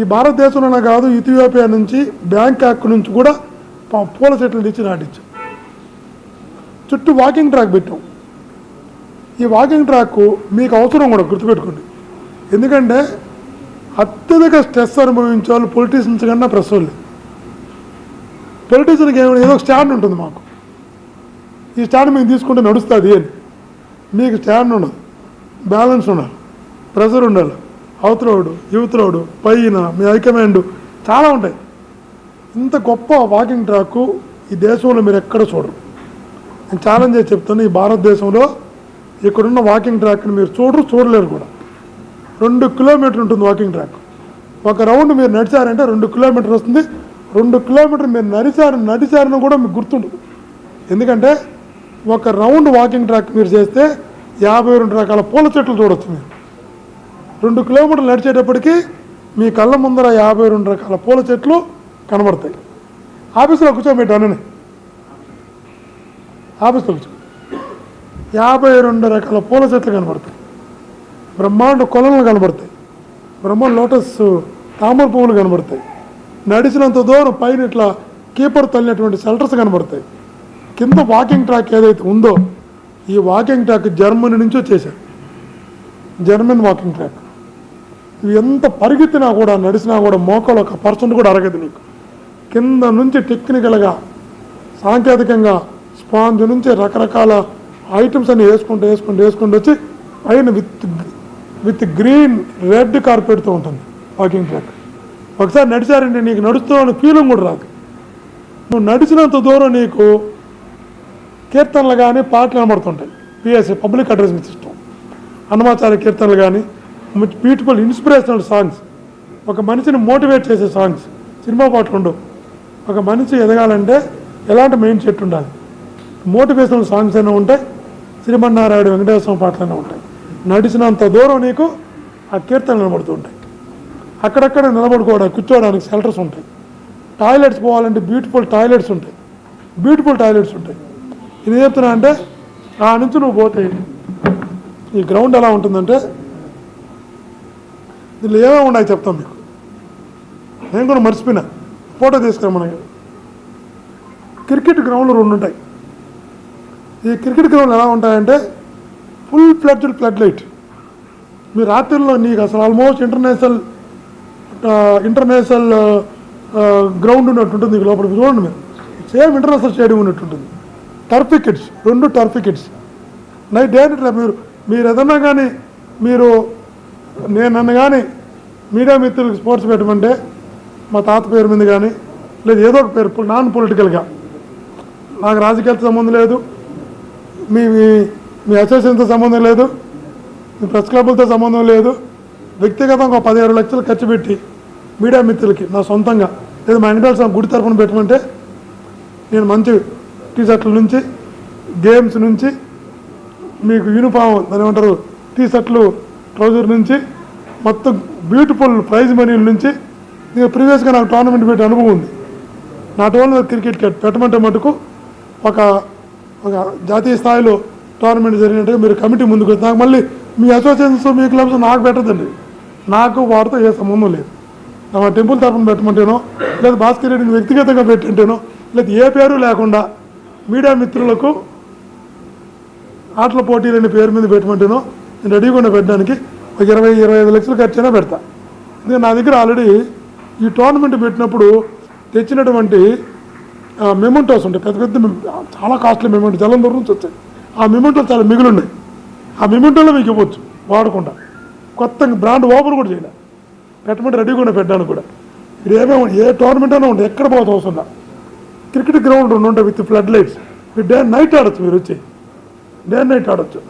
ఈ భారతదేశంలోనే కాదు ఇథియోపియా నుంచి బ్యాంకాక్ నుంచి కూడా పూల చెట్లు తెచ్చి నాటించాం. చుట్టూ వాకింగ్ ట్రాక్ పెట్టాం. ఈ వాకింగ్ ట్రాక్ మీకు అవసరం కూడా గుర్తుపెట్టుకోండి. ఎందుకంటే అత్యధిక స్ట్రెస్ అనుభవించే వాళ్ళు పొలిటీషియన్స్ కన్నా ప్రెస్ వాళ్ళు పొలిటీషియన్కి ఏమైనా ఏదో ఒక స్టాండ్ ఉంటుంది మాకు. ఈ స్టాండ్ మేము తీసుకుంటే నడుస్తుంది అని. మీకు స్టాండ్ ఉండదు. బ్యాలెన్స్ ఉండాలి. ప్రెషర్ ఉండాలి. అవతలోడు యువతలోడు పైన మీ హైకమాండ్ చాలా ఉంటాయి. ఇంత గొప్ప వాకింగ్ ట్రాక్ ఈ దేశంలో మీరు ఎక్కడ చూడరు. నేను ఛాలెంజ్ చేసి చెప్తాను ఈ భారతదేశంలో ఇక్కడున్న వాకింగ్ ట్రాక్ని మీరు చూడరు చూడలేరు కూడా. రెండు కిలోమీటర్ ఉంటుంది వాకింగ్ ట్రాక్. ఒక రౌండ్ మీరు నడిచారంటే రెండు కిలోమీటర్ వస్తుంది. రెండు కిలోమీటర్ మీరు నడిచారు నడిచారని కూడా మీకు గుర్తుండదు. ఎందుకంటే ఒక రౌండ్ వాకింగ్ ట్రాక్ మీరు చేస్తే యాభై రెండు రకాల పూల చెట్లు చూడొచ్చు మీరు. రెండు కిలోమీటర్లు నడిచేటప్పటికి మీ కళ్ళ ముందర యాభై రెండు రకాల పూల చెట్లు కనబడతాయి. ఆఫీసులో కూర్చోబెట్టి అనని ఆఫీస్లో కూర్చో యాభై రెండు రకాల పూల చెట్లు కనబడతాయి. బ్రహ్మాండ కొలలు కనబడతాయి. బ్రహ్మాండ లోటస్ తామర పువ్వులు కనబడతాయి. నడిచినంత దూరం పైన ఇట్లా కీపర్ తల్లినటువంటి షెల్టర్స్ కనబడతాయి. కింద వాకింగ్ ట్రాక్ ఏదైతే ఉందో ఈ వాకింగ్ ట్రాక్ జర్మనీ నుంచి వచ్చేసారు జర్మన్ వాకింగ్ ట్రాక్ నువ్వు ఎంత పరిగెత్తినా కూడా నడిచినా కూడా మోకాలు ఒక పర్సెంట్ కూడా అరగదు నీకు. కింద నుంచి టెక్నికల్గా సాంకేతికంగా స్పాంజ్ నుంచి రకరకాల ఐటమ్స్ అన్ని వేసుకుంటూ వేసుకుంటూ వేసుకుంటూ వచ్చి పైన విత్ విత్ గ్రీన్ రెడ్ కార్పెట్తో ఉంటుంది వాకింగ్ ట్రాక్ ఒకసారి నడిచారంటే నీకు నడుస్తున్న ఫీలింగ్ కూడా రాదు. నువ్వు నడిచినంత దూరం నీకు కీర్తనలు కానీ పాటలు కనబడుతుంటాయి PSC public addressing system Annamacharya కీర్తనలు కానీ బ్యూటిఫుల్ ఇన్స్పిరేషనల్ సాంగ్స్ ఒక మనిషిని మోటివేట్ చేసే సాంగ్స్ సినిమా పాటలు ఉండవు. ఒక మనిషి ఎదగాలంటే ఎలాంటి మెయిన్ సెట్ ఉండాలి? మోటివేషనల్ సాంగ్స్ అయినా ఉంటాయి శ్రీమన్నారాయణ వెంకటేశ్వర పాటలైనా ఉంటాయి. నడిచినంత దూరం నీకు ఆ కీర్తనలు నిలబడుతూ ఉంటాయి అక్కడక్కడ నిలబడుకోవడానికి కూర్చోవడానికి షెల్టర్స్ ఉంటాయి. టాయిలెట్స్ పోవాలంటే బ్యూటిఫుల్ టాయిలెట్స్ ఉంటాయి. బ్యూటిఫుల్ టాయిలెట్స్ ఉంటాయి. ఇది చెప్తున్నా అంటే ఆ నుంచి నువ్వు పోతే ఈ గ్రౌండ్ ఎలా ఉంటుందంటే దీనిలో ఏమేమి ఉన్నాయి చెప్తాం మీకు? నేను కూడా మర్చిపోయినా. ఫోటో తీసుకురా మనకి క్రికెట్ గ్రౌండ్లు రెండు ఉంటాయి. ఈ క్రికెట్ గ్రౌండ్లు ఎలా ఉంటాయంటే ఫుల్ ఫ్లడ్జెడ్ ఫ్లడ్ లైట్ మీ రాత్రిలో నీకు అసలు ఆల్మోస్ట్ ఇంటర్నేషనల్ ఇంటర్నేషనల్ గ్రౌండ్ ఉన్నట్టు ఉంటుంది లోపల. చూడండి మీరు. సేమ్ ఇంటర్నేషనల్ స్టేడియం ఉన్నట్టు ఉంటుంది. టర్ఫ్ వికెట్స్ రెండు టర్ఫ్ వికెట్స్ నైట్ డే ఇట్లా మీరు మీరు ఏదన్నా కానీ మీరు నేను నన్ను కానీ మీడియా మిత్రులకు స్పోర్ట్స్ పెట్టమంటే మా తాత పేరు మీద కానీ లేదు ఏదో ఒక పేరు నాన్ పొలిటికల్గా నాకు రాజకీయాలతో సంబంధం లేదు మీ మీ- మీ అసోసియేషన్తో సంబంధం లేదు మీ ప్రెస్ క్లబ్లతో సంబంధం లేదు. వ్యక్తిగతంగా ఒక పదిహేడు లక్షలు ఖర్చు పెట్టి మీడియా మిత్రులకి నా సొంతంగా లేదు మా వెంకటేశ్వర స్వామి గుడి తరఫున పెట్టమంటే నేను మంచి టీషర్ట్ల నుంచి గేమ్స్ నుంచి మీకు యూనిఫామ్ దాని ఏమంటారు టీషర్ట్లు ట్రౌజర్ నుంచి మొత్తం బ్యూటిఫుల్ ప్రైజ్ మనీల నుంచి నేను ప్రీవియస్గా నాకు టోర్నమెంట్ పెట్టే అనుభవం ఉంది. నాట్ ఓన్లీ క్రికెట్ కట్ పెట్టమంటే మటుకు ఒక ఒక జాతీయ స్థాయిలో టోర్నమెంట్ జరిగినట్టుగా మీరు కమిటీ ముందుకు వచ్చి నాకు మళ్ళీ మీ అసోసియేషన్స్ మీ క్లబ్స్ నాకు పెట్టదండి. నాకు వాటితో ఏ సంబంధం లేదు. నా టెంపుల్ తరఫున పెట్టమంటేనో లేదా భాస్కర్ రెడ్డిని వ్యక్తిగతంగా పెట్టింటేనో లేదా ఏ పేరు లేకుండా మీడియా మిత్రులకు ఆటల పోటీలు అనే పేరు మీద పెట్టమంటేనో నేను రెడీగా ఉండి పెట్టడానికి ఒక ఇరవై ఇరవై ఐదు లక్షలు ఖర్చైనా పెడతా. ఎందుకంటే నా దగ్గర ఆల్రెడీ ఈ టోర్నమెంట్ పెట్టినప్పుడు తెచ్చినటువంటి మెమెంటోస్ ఉంటాయి. పెద్ద పెద్ద చాలా కాస్ట్లీ మెమెంటో జలం దూరం నుంచి వచ్చాయి. ఆ మెమెంటోలు చాలా మిగిలి ఉన్నాయి ఆ మెమెంటోలో మీకు ఇవ్వచ్చు వాడకుండా. కొత్త బ్రాండ్ ఓపెన్ కూడా చేయలే. పెట్టమంటే రెడీగా ఉన్న పెట్టడానికి కూడా. ఇది ఏమేమి ఏ టోర్నమెంట్ అయినా ఉంటుంది ఎక్కడ పోతే అవసరం క్రికెట్ గ్రౌండ్ రెండు ఉంటాయి విత్ ఫ్లడ్ లైట్స్ మీరు డే నైట్ ఆడొచ్చు మీరు వచ్చి. డే నైట్ ఆడచ్చు.